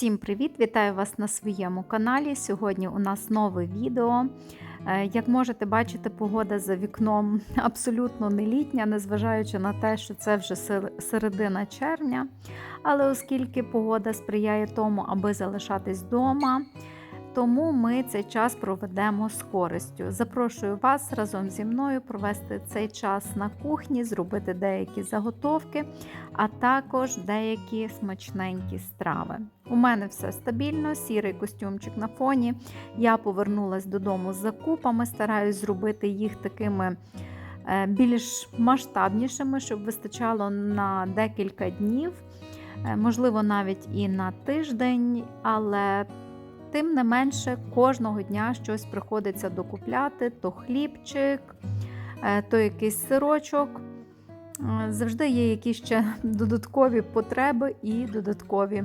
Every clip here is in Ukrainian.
Всім привіт! Вітаю вас на своєму каналі. Сьогодні у нас нове відео. Е, Як можете бачити, погода за вікном абсолютно не літня, незважаючи на те, що це вже середина червня. Але оскільки погода сприяє тому, аби залишатись вдома, тому ми цей час проведемо з користю. Запрошую вас разом зі мною провести цей час на кухні, зробити деякі заготовки, а також деякі смачненькі страви. У мене все стабільно, сірий костюмчик на фоні. Я повернулася додому з закупами, стараюсь зробити їх такими е, більш масштабнішими, щоб вистачало на декілька днів, е, можливо, навіть і на тиждень, але тим не менше кожного дня щось приходиться докупляти: то хлібчик, е, то якийсь сирочок. Е, Завжди є якісь ще додаткові потреби і додаткові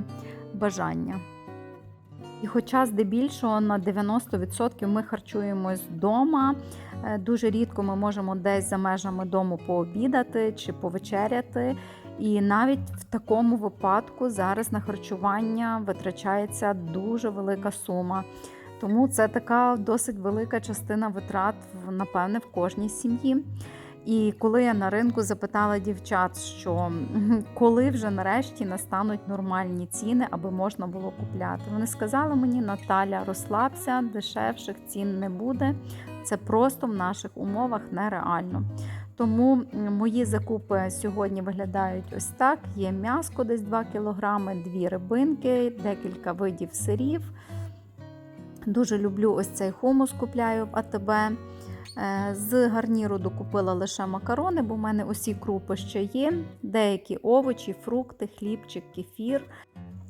бажання. І хоча здебільшого на 90% ми харчуємось вдома, е, дуже рідко ми можемо десь за межами дому пообідати чи повечеряти. І навіть в такому випадку зараз на харчування витрачається дуже велика сума. Тому це така досить велика частина витрат, напевне, в кожній сім'ї. І коли я на ринку запитала дівчат, що коли вже нарешті настануть нормальні ціни, аби можна було купляти, вони сказали мені, Наталя, розслабся, дешевших цін не буде. Це просто в наших умовах нереально. Тому мої закупи сьогодні виглядають ось так: є м'яско десь 2 кг, дві рибинки, декілька видів сирів. Дуже люблю ось цей хумус, купляю в АТБ. Е, З гарніру докупила лише макарони, бо в мене усі крупи ще є, деякі овочі, фрукти, хлібчик, кефір.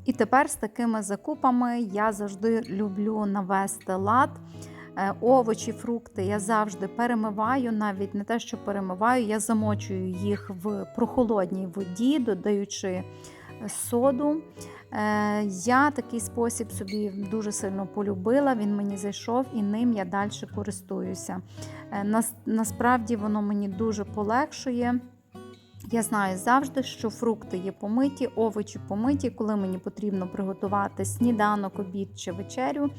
І тепер з такими закупами я завжди люблю навести лад. Е, Овочі, фрукти я завжди перемиваю, навіть не те, що перемиваю, я замочую їх в прохолодній воді, додаючи соду. Е, Я такий спосіб собі дуже сильно полюбила, він мені зайшов і ним я далі користуюся. Е, Насправді воно мені дуже полегшує. Я знаю завжди, що фрукти є помиті, овочі помиті, коли мені потрібно приготувати сніданок, обід чи вечерю.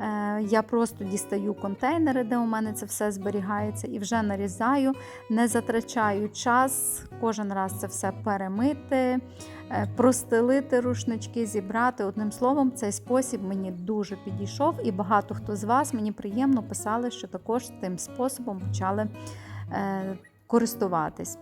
Е, Я просто дістаю контейнери, де у мене це все зберігається, і вже нарізаю, не затрачаю час кожен раз це все перемити, е, простелити рушнички, зібрати. Одним словом, цей спосіб мені дуже підійшов, і багато хто з вас мені приємно писали, що також тим способом почали е, користуватись.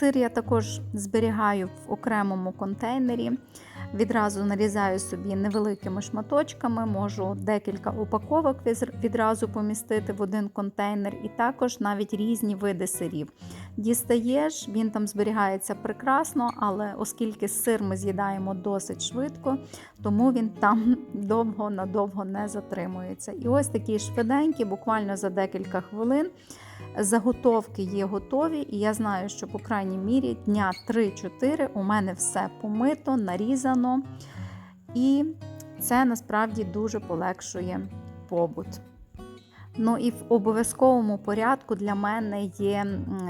Сир я також зберігаю в окремому контейнері. Відразу нарізаю собі невеликими шматочками, можу декілька упаковок відразу помістити в один контейнер, і також навіть різні види сирів. Дістаєш, він там зберігається прекрасно, але оскільки сир ми з'їдаємо досить швидко, тому він там довго надовго не затримується. І ось такі швиденькі, буквально за декілька хвилин. Заготовки є готові, і я знаю, що по крайній мірі дня 3-4 у мене все помито, нарізано, і це насправді дуже полегшує побут. Ну і в обов'язковому порядку для мене є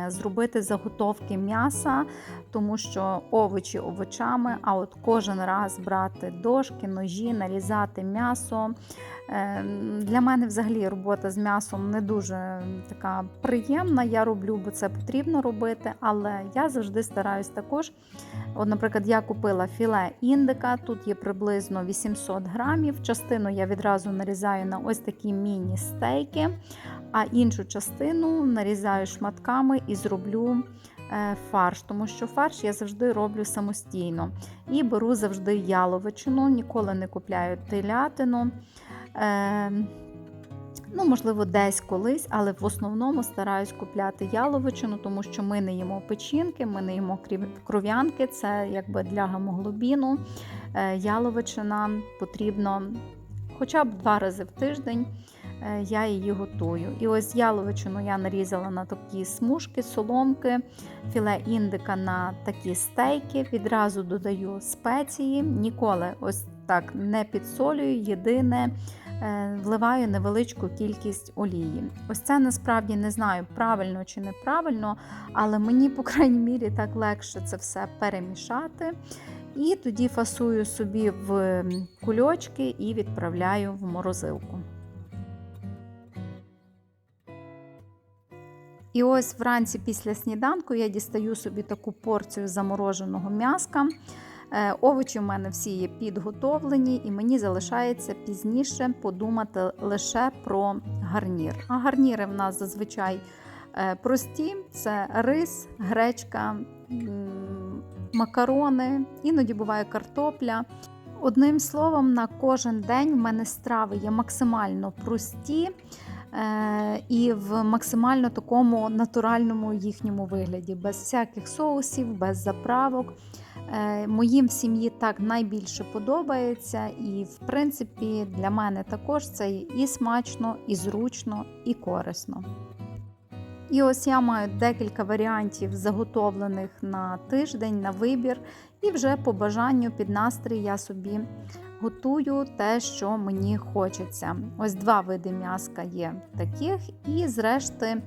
зробити заготовки м'яса, тому що овочі овочами, а от кожен раз брати дошки, ножі, нарізати м'ясо. Е, Для мене взагалі робота з м'ясом не дуже така приємна. Я роблю, бо це потрібно робити, але я завжди стараюсь також. От, наприклад, я купила філе індика, тут є приблизно 800 грамів. Частину я відразу нарізаю на ось такі міні-стейки, а іншу частину нарізаю шматками і зроблю е, фарш, тому що фарш я завжди роблю самостійно. І беру завжди яловичину, ніколи не купляю телятину. Е, Ну, можливо, десь колись, але в основному стараюсь купляти яловичину, тому що ми не їмо печінки, ми не їмо кров'янки, це якби для гемоглобіну. Е, яловичина потрібно хоча б два рази в тиждень. Е, я її готую. І ось яловичину я нарізала на такі смужки, соломки, філе індика на такі стейки. Відразу додаю спеції, ніколи ось так не підсолюю. Єдине вливаю невеличку кількість олії. Ось це насправді не знаю, правильно чи неправильно, але мені, по крайній мірі, так легше це все перемішати. І тоді фасую собі в кульочки і відправляю в морозилку. І ось вранці після сніданку я дістаю собі таку порцію замороженого м'яска. Е, овочі в мене всі є підготовлені, і мені залишається пізніше подумати лише про гарнір. А гарніри в нас зазвичай е, прості: це рис, гречка, макарони, іноді буває картопля. Одним словом, на кожен день в мене страви є максимально прості. Е, і в максимально такому натуральному їхньому вигляді, без всяких соусів, без заправок. Е, моїм в сім'ї так найбільше подобається, і, в принципі, для мене також це і смачно, і зручно, і корисно. І ось я маю декілька варіантів, заготовлених на тиждень, на вибір, і вже по бажанню під настрій я собі готую те, що мені хочеться. Ось два види м'яска є таких, і зрешти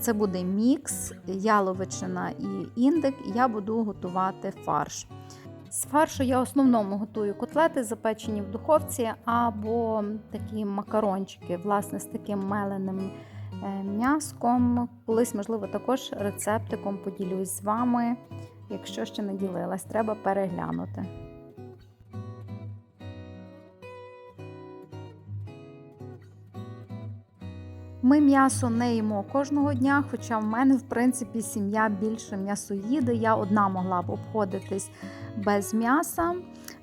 це буде мікс, яловичина і індик, я буду готувати фарш. З фаршу я основному готую котлети, запечені в духовці, або такі макарончики, власне, з таким меленим е, м'яском. Колись, можливо, також рецептиком поділюсь з вами. Якщо ще не ділилась, треба переглянути. Ми м'ясо не їмо кожного дня, хоча в мене, в принципі, сім'я більше м'ясоїди. Я одна могла б обходитись без м'яса.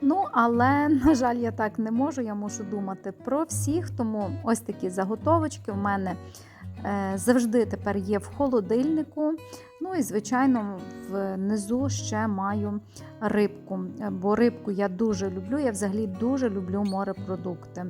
Ну, але, на жаль, я так не можу. Я мушу думати про всіх. Тому ось такі заготовочки в мене е, завжди тепер є в холодильнику. Ну і, звичайно, внизу ще маю рибку. Бо рибку я дуже люблю. Я взагалі дуже люблю морепродукти.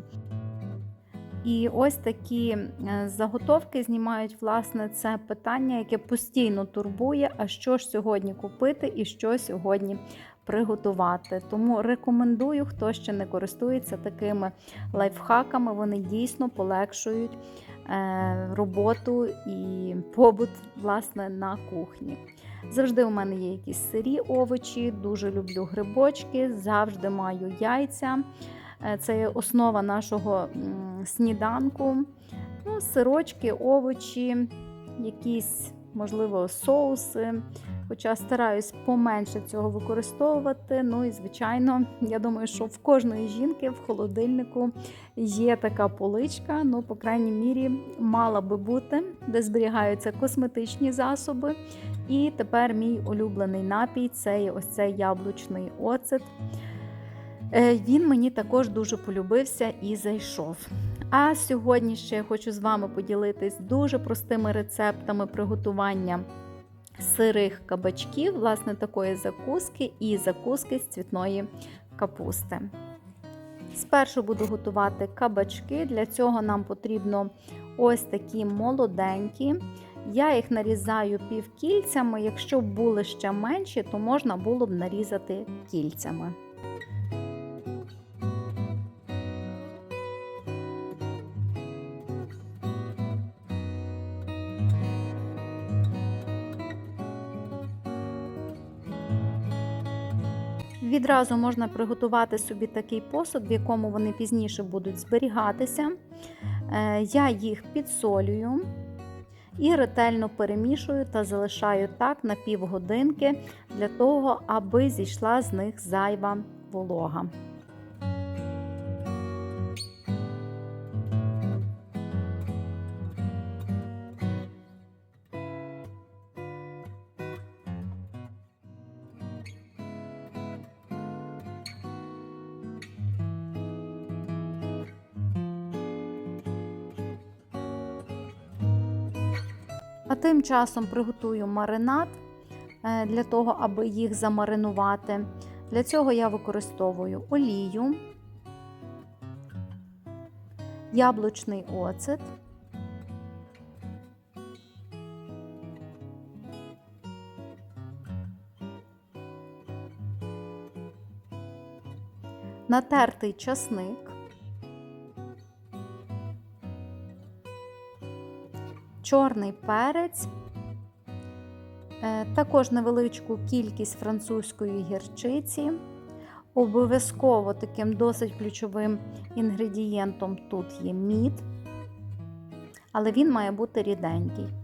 І ось такі е, заготовки знімають власне це питання, яке постійно турбує, а що ж сьогодні купити і що сьогодні приготувати. Тому рекомендую, хто ще не користується такими лайфхаками, вони дійсно полегшують е, роботу і побут власне, на кухні. Завжди у мене є якісь сирі овочі, дуже люблю грибочки, завжди маю яйця. Е, це основа нашого сніданку. Ну, Сирочки, овочі, якісь, можливо, соуси. Хоча стараюсь поменше цього використовувати. Ну і, звичайно, я думаю, що в кожної жінки в холодильнику є така поличка, ну, по крайній мірі, мала би бути, де зберігаються косметичні засоби. І тепер мій улюблений напій це ось цей яблучний оцет. Е, він мені також дуже полюбився і зайшов. А сьогодні ще я хочу з вами поділитись дуже простими рецептами приготування сирих кабачків, власне, такої закуски і закуски з цвітної капусти. Спершу буду готувати кабачки, для цього нам потрібно ось такі молоденькі. Я їх нарізаю півкільцями, якщо б були ще менші, то можна було б нарізати кільцями. Відразу можна приготувати собі такий посуд, в якому вони пізніше будуть зберігатися. Е, я їх підсолюю і ретельно перемішую та залишаю так на півгодинки для того, аби зійшла з них зайва волога. А тим часом приготую маринад е, для того, аби їх замаринувати. Для цього я використовую олію, яблучний оцет, натертий часник, чорний перець, е, також невеличку кількість французької гірчиці. Обов'язково таким досить ключовим інгредієнтом тут є мід, але він має бути ріденький.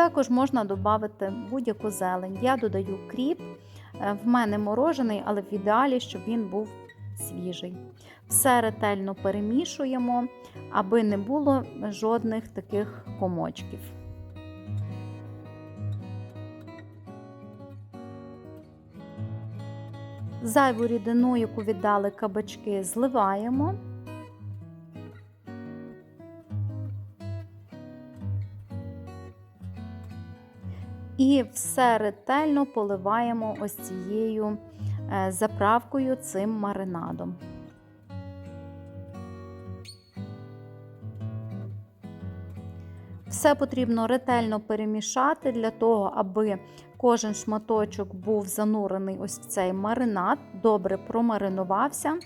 Також можна додати будь-яку зелень. Я додаю кріп, е, в мене морожений, але в ідеалі, щоб він був свіжий. Все ретельно перемішуємо, аби не було жодних таких комочків. Зайву рідину, яку віддали кабачки, зливаємо. І все ретельно поливаємо ось цією е, заправкою цим маринадом. Все потрібно ретельно перемішати для того, аби кожен шматочок був занурений ось в цей маринад, добре промаринувався.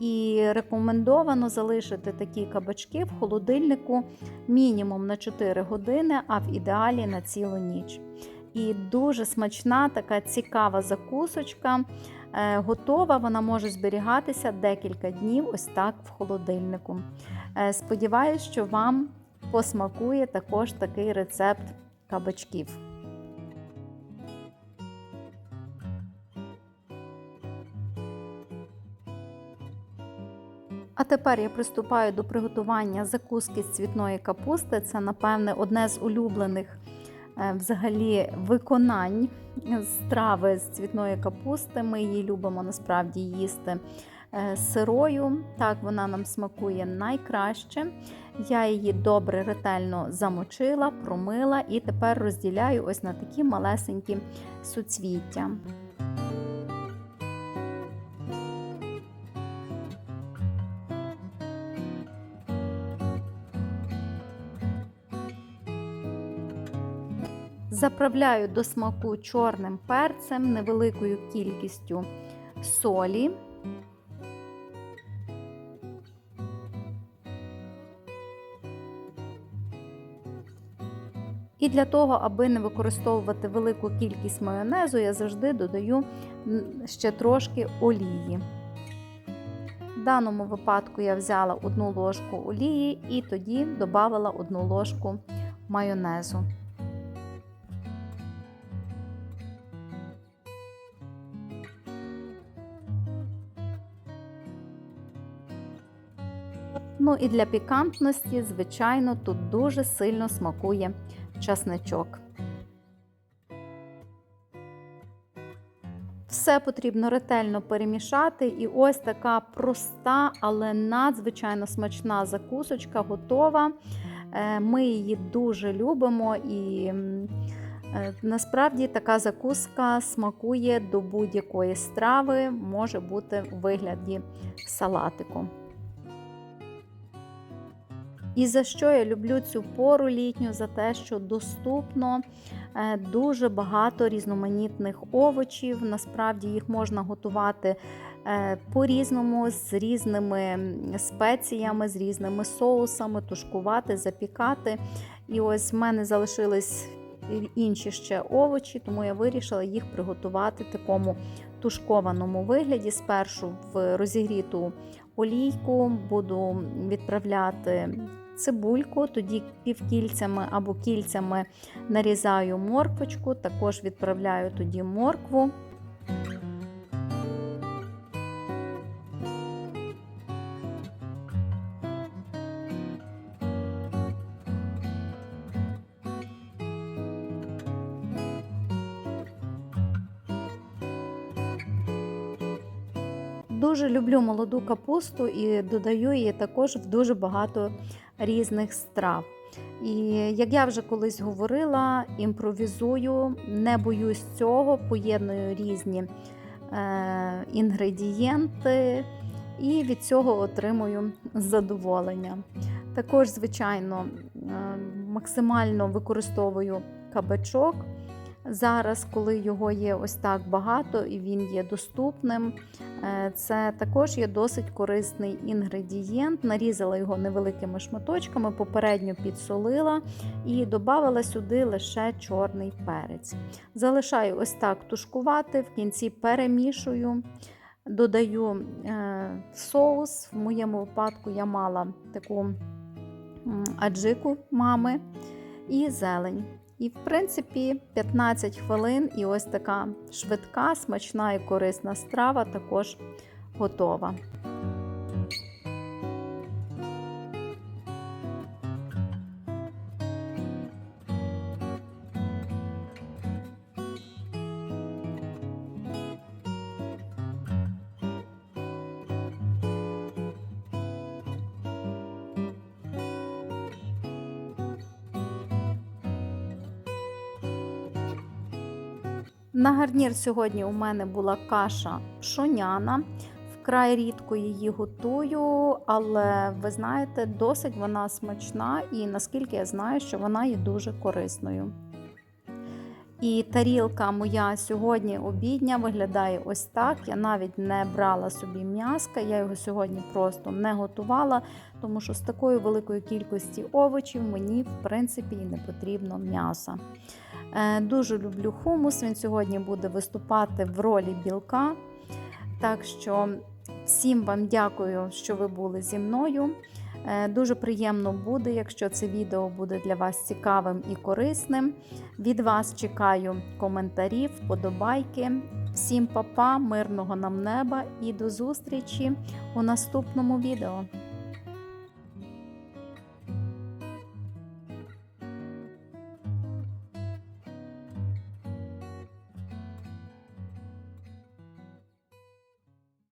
І рекомендовано залишити такі кабачки в холодильнику мінімум на 4 години, а в ідеалі на цілу ніч. І дуже смачна, така цікава закусочка. Е, готова, вона може зберігатися декілька днів, ось так в холодильнику. Е, сподіваюсь, що вам посмакує також такий рецепт кабачків. Тепер я приступаю до приготування закуски з цвітної капусти. Це, напевне, одне з улюблених е, взагалі виконань страви з цвітної капусти. Ми її любимо насправді їсти е, сирою. Так, вона нам смакує найкраще. Я її добре ретельно замочила, промила і тепер розділяю ось на такі малесенькі суцвіття. Заправляю до смаку чорним перцем, невеликою кількістю солі. І для того, аби не використовувати велику кількість майонезу, я завжди додаю ще трошки олії. В даному випадку я взяла одну ложку олії і тоді додала одну ложку майонезу. Ну і для пікантності, звичайно, тут дуже сильно смакує часничок. Все потрібно ретельно перемішати, і ось така проста, але надзвичайно смачна закусочка готова. Е, ми її дуже любимо, і е, насправді така закуска смакує до будь-якої страви, може бути у вигляді салатику. І за що я люблю цю пору літню? За те, що доступно е, дуже багато різноманітних овочів. Насправді їх можна готувати е, по-різному, з різними спеціями, з різними соусами, тушкувати, запікати. І ось в мене залишились інші ще овочі, тому я вирішила їх приготувати в такому тушкованому вигляді. Спершу в розігріту олійку буду відправляти цибульку, тоді півкільцями або кільцями нарізаю морквочку, також відправляю тоді моркву. Дуже люблю молоду капусту і додаю її також в дуже багато різних страв. І як я вже колись говорила, імпровізую, не боюсь цього, поєдную різні е, інгредієнти і від цього отримую задоволення. Також, звичайно, е, максимально використовую кабачок. Зараз, коли його є ось так багато і він є доступним, е, це також є досить корисний інгредієнт. Нарізала його невеликими шматочками, попередньо підсолила і додала сюди лише чорний перець. Залишаю ось так тушкувати, в кінці перемішую. Додаю е, соус. В моєму випадку я мала таку аджику мами і зелень. І, в принципі, 15 хвилин, і ось така швидка, смачна і корисна страва також готова. На гарнір сьогодні у мене була каша пшоняна. Вкрай рідко її готую, але ви знаєте, досить вона смачна і наскільки я знаю, що вона є дуже корисною. І тарілка моя сьогодні обідня виглядає ось так. Я навіть не брала собі м'яска, я його сьогодні просто не готувала, тому що з такою великою кількістю овочів мені, в принципі, і не потрібно м'яса. Е, Дуже люблю хумус, він сьогодні буде виступати в ролі білка. Так що всім вам дякую, що ви були зі мною. Е, Дуже приємно буде, якщо це відео буде для вас цікавим і корисним. Від вас чекаю коментарів, вподобайки. Всім папа, мирного нам неба і до зустрічі у наступному відео.